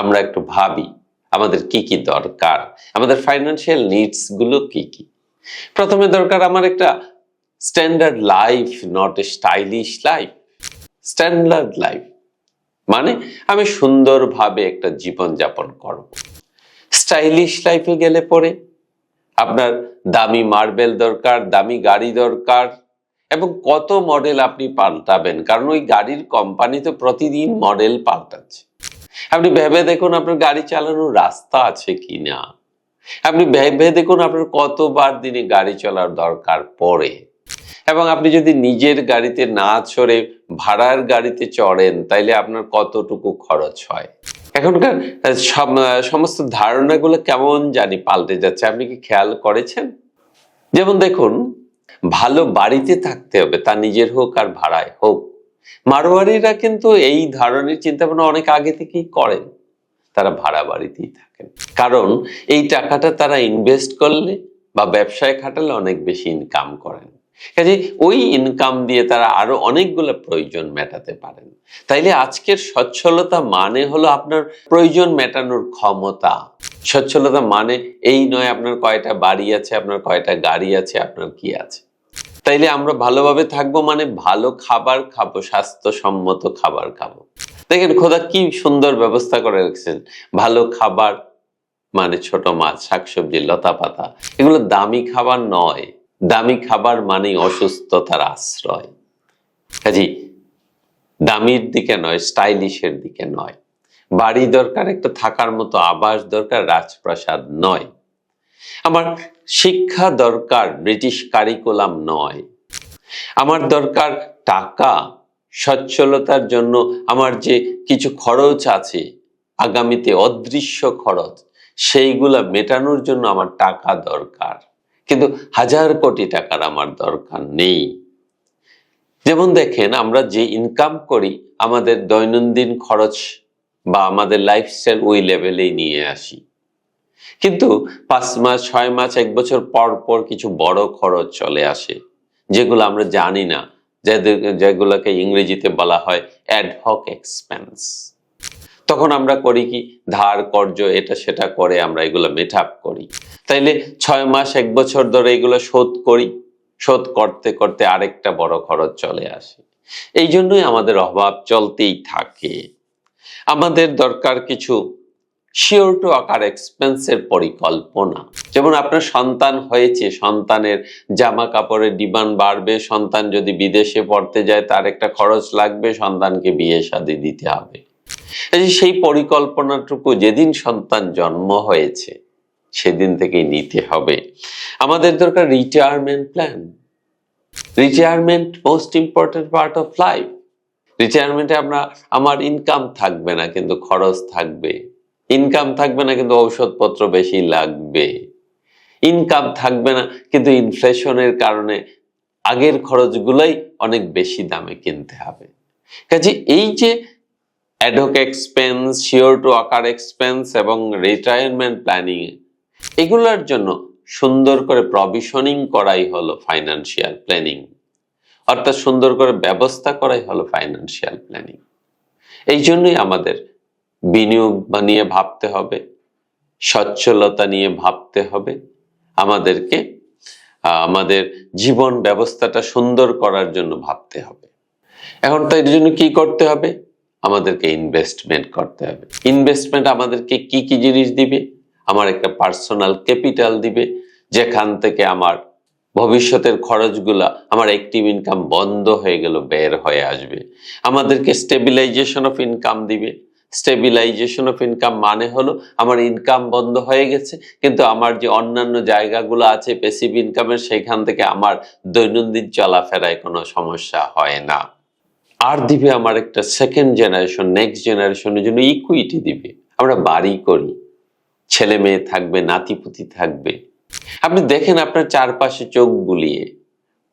আমরা একটু ভাবি, আমাদের কি কি দরকার? আমাদের ফাইন্যান্সিয়াল নিডসগুলো কি কি? প্রথমে দরকার আমার একটা standard life not a stylish life standard life মানে আমি সুন্দরভাবে একটা জীবন যাপন করব স্টাইলিশ লাইফে গেলে পরে আপনার দামি মার্বেল দরকার, দামি গাড়ি দরকার এবং কত মডেল আপনি পাল্টাবেন? কারণ ওই গাড়ির কোম্পানি তো প্রতিদিন মডেল পাল্টাচ্ছে। আপনি ভেবে দেখুন আপনার গাড়ি চালানোর রাস্তা আছে কি না আপনি ভেবে দেখুন আপনার কতবার দিনে গাড়ি চলার দরকার পড়ে। এবং আপনি যদি নিজের গাড়িতে না চড়ে, ভাড়ার গাড়িতে চড়েন, তাইলে আপনার কতটুকু খরচ হয়? এখনকার সমস্ত ধারণাগুলো কেমন জানি পাল্টে যাচ্ছে, আপনি কি খেয়াল করেছেন? যেমন দেখুন, ভালো বাড়িতে থাকতে হবে, তা নিজের হোক আর ভাড়ায় হোক। মারোয়ারিরা কিন্তু এই ধরনের চিন্তা ভাবনা অনেক আগে থেকেই করেন। তারা ভাড়া বাড়িতেই থাকেন। কারণ এই টাকাটা তারা ইনভেস্ট করলে বা ব্যবসায় খাটালে অনেক বেশি ইনকাম করেন। কাজে ওই ইনকাম দিয়ে তারা আরও অনেকগুলো প্রয়োজন মেটাতে পারেন। তাইলে আজকের সচ্ছলতা মানে হলো আপনার প্রয়োজন মেটানোর ক্ষমতা। সচ্ছলতা মানে এই নয় আপনার কয়টা বাড়ি আছে, আপনার কয়টা গাড়ি আছে, আপনার কি আছে। তাইলে আমরা ভালোভাবে থাকব মানে ভালো খাবার খাব, স্বাস্থ্যসম্মত খাবার খাব। দেখেন, খোদা কি সুন্দর ব্যবস্থা করে রেখেছেন। ভালো খাবার মানে ছোট মাছ, শাকসবজি লতা পাতা এগুলো দামি খাবার নয়। দামি খাবার মানেই অসুস্থতার আশ্রয়। কাজী দামির দিকে নয়, স্টাইলিশের দিকে নয়। বাড়ি দরকার, একটা থাকার মতো আবাস দরকার, রাজপ্রাসাদ নয়। আমার শিক্ষা দরকার, ব্রিটিশ কারিকুলাম নয়। আমার দরকার টাকা, সচ্ছলতার জন্য আমার যে কিছু খরচ আছে, আগামীতে অদৃশ্য খরচ, সেইগুলা মেটানোর জন্য আমার টাকা দরকার। কিন্তু হাজার কোটি টাকার আমার দরকার নেই। যেমন দেখেন, আমরা যে ইনকাম করি, আমাদের দৈনন্দিন খরচ বা আমাদের লাইফস্টাইল ওই লেভেলেই নিয়ে আসি। কিন্তু পাঁচ মাস, ছয় মাস, এক বছর পর পর কিছু বড় খরচ চলে আসে, যেগুলো আমরা জানি না যেগুলোকে ইংরেজিতে বলা হয় অ্যাডহক এক্সপেন্স তখন আমরা করি কি, ধার কর্য এটা সেটা করে আমরা এগুলো মেট আপ করি। তাইলে ছয় মাস, এক বছর ধরে এগুলো শোধ করি, শোধ করতে করতে আরেকটা বড় খরচ চলে আসে। এই জন্যই আমাদের অভাব চলতেই থাকে। আমাদের দরকার কিছু শিওর টু আকার এক্সপেন্সের পরিকল্পনা। যেমন আপনার সন্তান হয়েছে, সন্তানের জামা কাপড়ের ডিমান্ড বাড়বে, সন্তান যদি বিদেশে পড়তে যায়, তার একটা খরচ লাগবে, সন্তানকে বিয়ে শাদী দিতে হবে। সেই পরিকল্পনাটুকু যেদিন সন্তান জন্ম হয়েছে, সেদিন থেকেই নিতে হবে। আমাদের দরকার retirement plan retirement most important part of life রিটায়ারমেন্টে আমরা, আমার ইনকাম থাকবে না, কিন্তু খরচ থাকবে। ইনকাম থাকবে না, কিন্তু ঔষধপত্র বেশি লাগবে। ইনকাম থাকবে না, কিন্তু ইনফ্লেশনের কারণে আগের খরচগুলোই অনেক বেশি দামে কিনতে হবে। কাজে এই যে ad hoc expense sure to occur expense এবং রিটায়ারমেন্ট প্ল্যানিং এগুলোর জন্য সুন্দর করে প্রভিশনিং করাই হলো ফাইন্যান্সিয়াল প্ল্যানিং অর্থাৎ সুন্দর করে ব্যবস্থা করাই হলো ফাইন্যান্সিয়াল প্ল্যানিং এই জন্যই আমাদের বিনিয়োগ নিয়ে ভাবতে হবে, সচ্ছলতা নিয়ে ভাবতে হবে, আমাদেরকে আমাদের জীবন ব্যবস্থাটা সুন্দর করার জন্য ভাবতে হবে। এখন তাই জন্য কি করতে হবে? আমাদেরকে ইনভেস্টমেন্ট করতে হবে। ইনভেস্টমেন্ট আমাদেরকে কি কি জিনিস দিবে? আমার একটা পার্সোনাল ক্যাপিটাল দিবে, যেখান থেকে আমার ভবিষ্যতের খরচগুলা, আমার অ্যাক্টিভ ইনকাম বন্ধ হয়ে গেল, বের হয়ে আসবে। আমাদেরকে স্টেবিলাইজেশন অফ ইনকাম দিবে। স্টেবিলাইজেশন অফ ইনকাম মানে হলো আমার ইনকাম বন্ধ হয়ে গেছে, কিন্তু আমার যে অন্যান্য জায়গাগুলো আছে পেসিভ ইনকামের সেখান থেকে আমার দৈনন্দিন চলাফেরায় কোনো সমস্যা হয় না। আর দিবে আমার একটা সেকেন্ড জেনারেশন নেক্সট জেনারেশনের জন্য ইকুইটি দিবে। আমরা বাড়ি করি, ছেলে মেয়ে থাকবে, নাতিপুতি থাকবে। আপনি দেখেন আপনার চারপাশে চোখ বুলিয়ে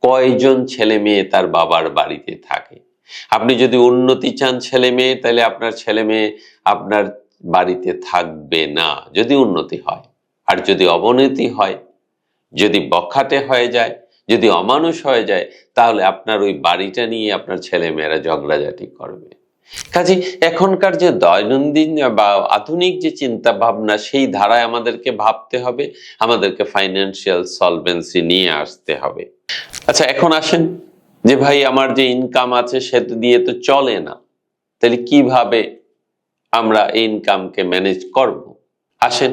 কয়জন ছেলে মেয়ে তার বাবার বাড়িতে থাকে। আপনি যদি উন্নতি চান ছেলে মেয়ে, তাহলে আপনার ছেলে মেয়ে আপনার বাড়িতে থাকবে না, যদি উন্নতি হয়। আর যদি অবনতি হয়, যদি বখাটে হয়ে যায়, যদি অমানুষ হয়ে যায়, তাহলে আপনার ওই বাড়িটা নিয়ে আপনার ছেলে মেয়েরা ঝগড়াঝাটি করবে। কাজে এখনকার যে দৈনন্দিন বা আধুনিক যে চিন্তা ভাবনা সেই ধারায় আমাদেরকে ভাবতে হবে, আমাদেরকে ফাইন্যান্সিয়াল সলভেন্সি নিয়ে আসতে হবে। আচ্ছা এখন আসেন। যে ভাই, আমার যে ইনকাম আছে সেটা দিয়ে তো চলে না। তাহলে কীভাবে আমরা এই ইনকামকে ম্যানেজ করব? আসেন,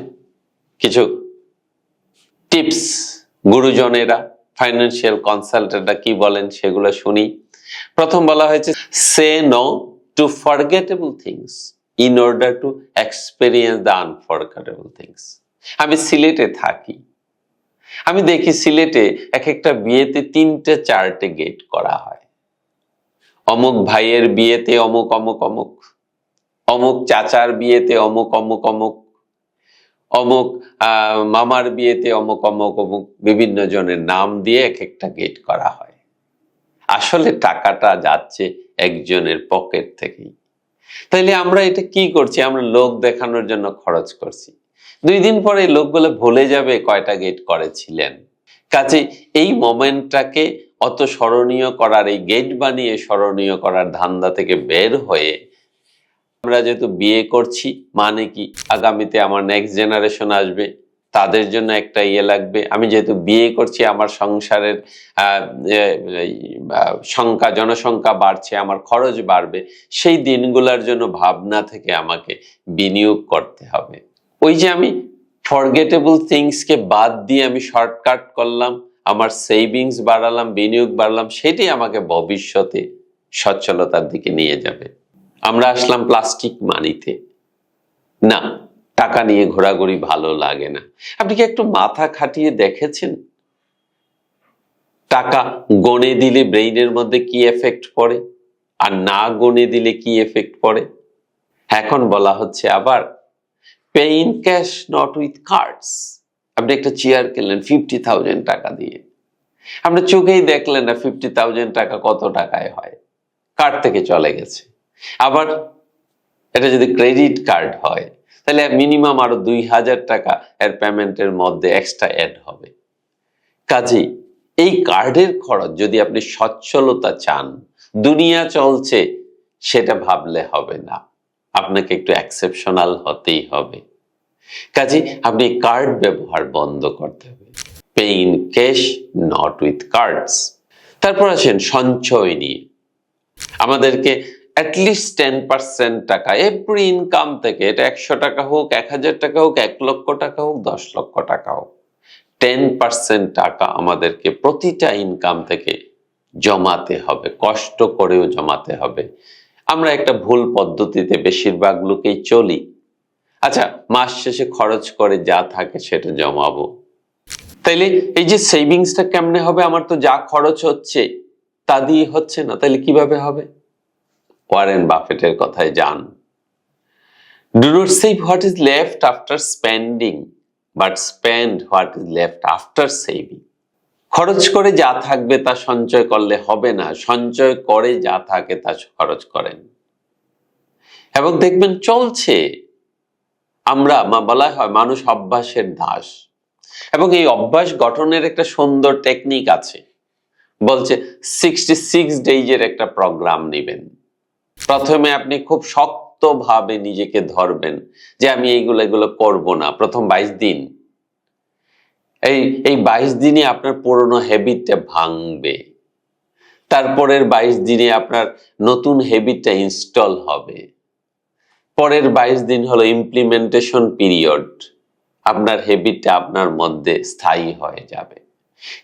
কিছু টিপস গুরুজনেরা ফাইন্যান্সিয়াল কনসালটেন্টরা কি বলেন সেগুলো শুনি। প্রথম বলা হয়েছে say no to forgettable things in order to experience the unforgettable things আমি সিলেটে থাকি। আমি দেখি সিলেটে এক একটা বিয়েতে তিনটে, চারটে গেট করা হয়। অমুক ভাইয়ের বিয়েতে অমুক অমুক অমুক। অমুক চাচার বিয়েতে অমুক অমুক অমুক। অমুক মামার বিয়েতে অমুক অমুক অমুক। বিভিন্ন জনের নাম দিয়ে এক একটা গেট করা হয়। আসলে টাকাটা যাচ্ছে একজনের পকেট থেকেই। তাইলে আমরা এটা কি করছি? আমরা লোক দেখানোর জন্য খরচ করছি। দুই দিন পরে লোকগুলো ভুলে যাবে কয়টা গেট করেছিলেন। কাজে এই মোমেন্টটাকে অত স্মরণীয় করার, এই গেট বানিয়ে স্মরণীয় করার ধান্দা থেকে বের হয়ে আমরা যেহেতু বিয়ে করছি মানে কি আগামীতে আমার নেক্সট জেনারেশন আসবে, তাদের জন্য একটা ইয়ে লাগবে। আমি যেহেতু বিয়ে করছি, আমার সংসারের সংখ্যা, জনসংখ্যা বাড়ছে, আমার খরচ বাড়বে, সেই দিনগুলোর জন্য ভাবনা থেকে আমাকে বিনিয়োগ করতে হবে। ওই যে আমি ফরগেটেবল থিংসকে বাদ দিয়ে আমি শর্টকাট করলাম, আমার সেভিংস বাড়ালাম, বিনিয়োগ বাড়ালাম, সেটাই আমাকে ভবিষ্যতে সচ্ছলতার দিকে নিয়ে যাবে। আমরা আসলাম প্লাস্টিক মানিতে না, টাকা নিয়ে ঘোরাঘুরি ভালো লাগে না। আপনি কি একটু মাথা খাটিয়ে দেখেছেন? টাকা গণে দিলে ব্রেইনের মধ্যে কি এফেক্ট পড়ে? আর না গণে দিলে কি এফেক্ট পড়ে? এখন বলা হচ্ছে আবার pay in cash not with cards আপনি একটা চেয়ার কিনলেন ফিফটি থাউজেন্ড টাকা দিয়ে। আপনি চোখেই দেখলেন না ফিফটি থাউজেন্ড টাকা কত টাকায় হয়। কার্ড থেকে চলে গেছে? আবার এটা যদি ক্রেডিট কার্ড হয়, তাহলে মিনিমাম আরও দুই হাজার টাকা এর পেমেন্টের মধ্যে এক্সট্রা অ্যাড হবে। কাজেই এই কার্ডের খরচ যদি আপনি সচ্ছলতা চান, দুনিয়া চলছে, সেটা ভাবলে হবে না। আপনাকে একটু এক্সেপশনাল হতেই হবে। কাজে, আপনি কার্ড ব্যবহার বন্ধ করতে হবে। Pay in cash not with cards তারপর আসেন সঞ্চয় নিয়ে। আমাদেরকে অ্যাটলিস্ট টেন পার্সেন্ট টাকা এভরি ইনকাম থেকে, এটা একশো টাকা হোক, এক হাজার টাকা হোক, এক লক্ষ টাকা হোক, দশ লক্ষ টাকা হোক টেন পার্সেন্ট টাকা আমাদেরকে প্রতিটা ইনকাম থেকে জমাতে হবে, কষ্ট করেও জমাতে হবে। আমরা একটা ভুল পদ্ধতিতে বেশিরভাগ লোকেই চলি। আচ্ছা মাস শেষে খরচ করে যা থাকে সেটা জমাবো। তাইলে এই যে সেভিংসটা কেমনে হবে? আমার তো যা খরচ হচ্ছে, তা দিয়ে হচ্ছে না। তাহলে কীভাবে হবে? ওয়ারেন বাফেটের কথায় যান do not save what is left after spending but spend what is left after saving খরচ করে যা থাকবে তা সঞ্চয় করলে হবে না। সঞ্চয় করে যা থাকে তা খরচ করেন। এবং দেখবেন চলছে। আমরা মা বলা হয় মানুষ অভ্যাসের দাস। এবং এই অভ্যাস গঠনের একটা সুন্দর টেকনিক আছে। বলছে সিক্সটি সিক্স ডেইজের একটা প্রোগ্রাম নেবেন। প্রথমে আপনি খুব শক্তভাবে নিজেকে ধরবেন যে আমি এইগুলো এগুলো করব না। প্রথম বাইশ দিন। এই এই বাইশ দিনে আপনার পুরনো হ্যাবিটটা ভাঙবে। তারপরের বাইশ দিনে আপনার নতুন হ্যাবিটটা ইনস্টল হবে। পরের বাইশ দিন হলো ইমপ্লিমেন্টেশন পিরিয়ড আপনার হ্যাবিটটা আপনার মধ্যে স্থায়ী হয়ে যাবে।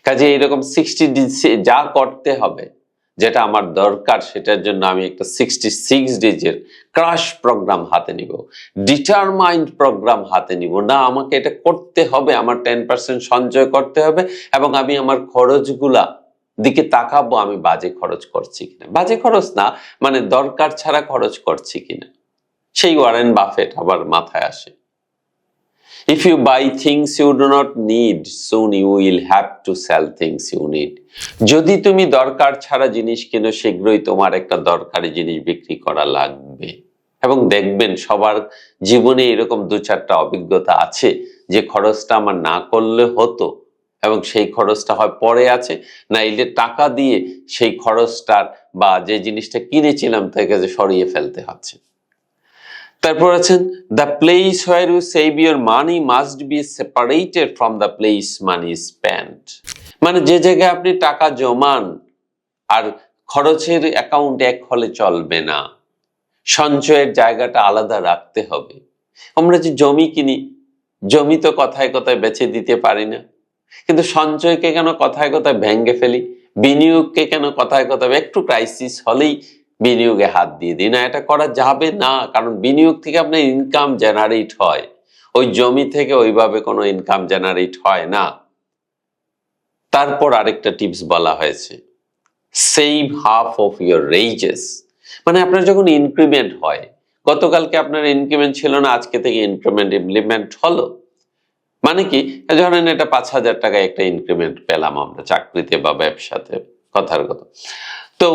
কাজে এইরকম সিক্সটি যা করতে হবে যেটা আমার দরকার, সেটার জন্য আমি একটা সিক্সটি সিক্স ডেজের ক্রাশ প্রোগ্রাম হাতে নিব। ডিটারমাইন্ড প্রোগ্রাম হাতে নিব। না, আমাকে এটা করতে হবে, আমার টেন পার্সেন্ট সঞ্চয় করতে হবে এবং আমি আমার খরচগুলা দিকে তাকাবো, আমি বাজে খরচ করছি কিনা। বাজে খরচ না মানে দরকার ছাড়া খরচ করছি কিনা। সেই ওয়ারেন বাফেট আবার মাথায় আসে। If you buy things you do not need, soon you will have to sell things you need. যদি তুমি দরকার ছাড়া জিনিস কিনো শীঘ্রই তোমার একটা দরকারি জিনিস বিক্রি করা লাগবে এবং দেখবেন সবার জীবনে এরকম দু চারটা অভিজ্ঞতা আছে যে খরচটা আমার না করলে হতো এবং সেই খরচটা হয় পরে আছে না এলে টাকা দিয়ে সেই খরচটার বা যে জিনিসটা কিনেছিলাম থেকে যে সরিয়ে ফেলতে হচ্ছে তারপর আছেন the place where you save your money must be separated from the place money spend মানে যে জায়গায় আপনি টাকা জমান আর খরচের অ্যাকাউন্ট এক হলে চলবে না, সঞ্চয়ের জায়গাটা আলাদা রাখতে হবে। আমরা যে জমি কিনি, জমি তো কথায় কথায় বেছে দিতে পারি না। কিন্তু সঞ্চয়কে কেন কথায় কথায় ভেঙ্গে ফেলি? বিনিয়োগকে কেন কথায় কথায় একটু ক্রাইসিস হলেই বিনিয়োগে হাত দিয়ে দিই। না, এটা করা যাবে না, কারণ বিনিয়োগ থেকে আপনার ইনকাম জেনারেট হয়। ওই জমি থেকে ওইভাবে কোনো ইনকাম জেনারেট হয় না। তারপর আরেকটা টিপস বলা হয়েছে save half of your raises মানে আপনার যখন ইনক্রিমেন্ট হয়, গতকালকে আপনার ইনক্রিমেন্ট ছিল না, আজকে থেকে ইনক্রিমেন্ট ইমপ্লিমেন্ট হলো। মানে কি, ধরেন এটা পাঁচ হাজার টাকায় একটা ইনক্রিমেন্ট পেলাম আমরা, চাকরিতে বা ব্যবসাতে, কথার কথা। তো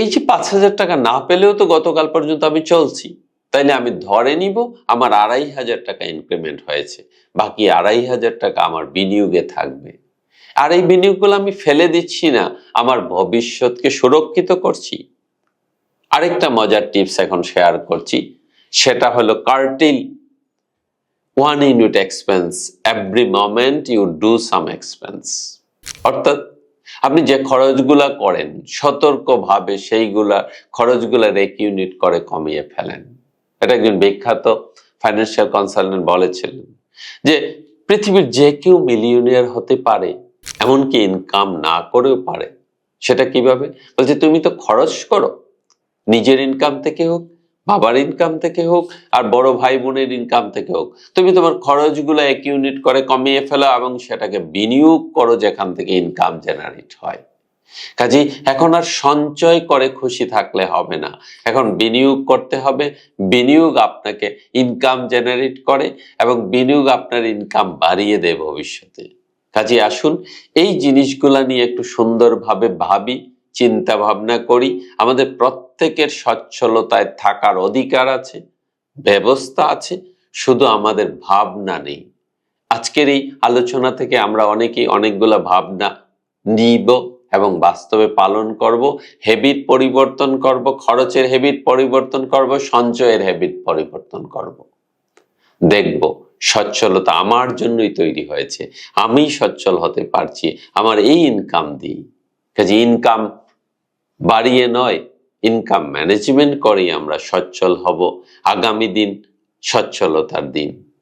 এই যে পাঁচ হাজার টাকা না পেলেও তো গতকাল পর্যন্ত আমি চলছি। তাইলে আমি ধরে নিব আমার আড়াই হাজার টাকা ইনক্রিমেন্ট হয়েছে। বাকি আড়াই হাজার টাকা আমার বিনিয়োগে থাকবে। আর এই বিনিয়োগগুলো আমি ফেলে দিচ্ছি না, আমার ভবিষ্যৎকে সুরক্ষিত করছি। আরেকটা মজার টিপস এখন শেয়ার করছি, সেটা হলো কার্টিল। One unit expense every moment you do some expense অর্থাৎ আপনি যে খরচগুলা করেন, সতর্কভাবে সেইগুলা খরচগুলার এক ইউনিট করে কমিয়ে ফেলেন। এটা একজন বিখ্যাত ফাইন্যান্সিয়াল কনসালটেন্ট বলেছিলেন যে পৃথিবীর যে কেউ মিলিয়নিয়ার হতে পারে, এমনকি ইনকাম না করেও পারে। সেটা কীভাবে? বলছে, তুমি তো খরচ করো। নিজের ইনকাম থেকে হোক বাবার ইনকাম থেকে হোক আর বড় ভাই বোনের ইনকাম থেকে হোক, তুমি তোমার খরচগুলো এক ইউনিট করে কমিয়ে ফেলো এবং সেটাকে বিনিয়োগ করো যেখান থেকে ইনকাম জেনারেট হয়। কাজেই এখন আর সঞ্চয় করে খুশি থাকলে হবে না। এখন বিনিয়োগ করতে হবে, বিনিয়োগ আপনাকে ইনকাম জেনারেট করে এবং বিনিয়োগ আপনার ইনকাম বাড়িয়ে দেয় ভবিষ্যতে। কাজে আসুন, এই জিনিসগুলা নিয়ে একটু সুন্দরভাবে ভাবি চিন্তা ভাবনা করি। আমাদের প্রত্যেকের সচ্ছলতায় থাকার অধিকার আছে, ব্যবস্থা আছে, শুধু আমাদের ভাবনা নেই। আজকের এই আলোচনা থেকে আমরা অনেকেই অনেকগুলো ভাবনা নিব এবং বাস্তবে পালন করব হেবিট পরিবর্তন করব, খরচের হেবিট পরিবর্তন করব, সঞ্চয়ের হেবিট পরিবর্তন করব। দেখব, সচ্ছলতা আমার জন্যই তৈরি হয়েছে, আমি সচ্ছল হতে পারছি, আমার এই ইনকাম দিই। কাজে ইনকাম বাড়িয়ে নয় ইনকাম ম্যানেজমেন্ট করেই আমরা সচ্ছল হব। আগামী দিন সচ্ছলতার দিন।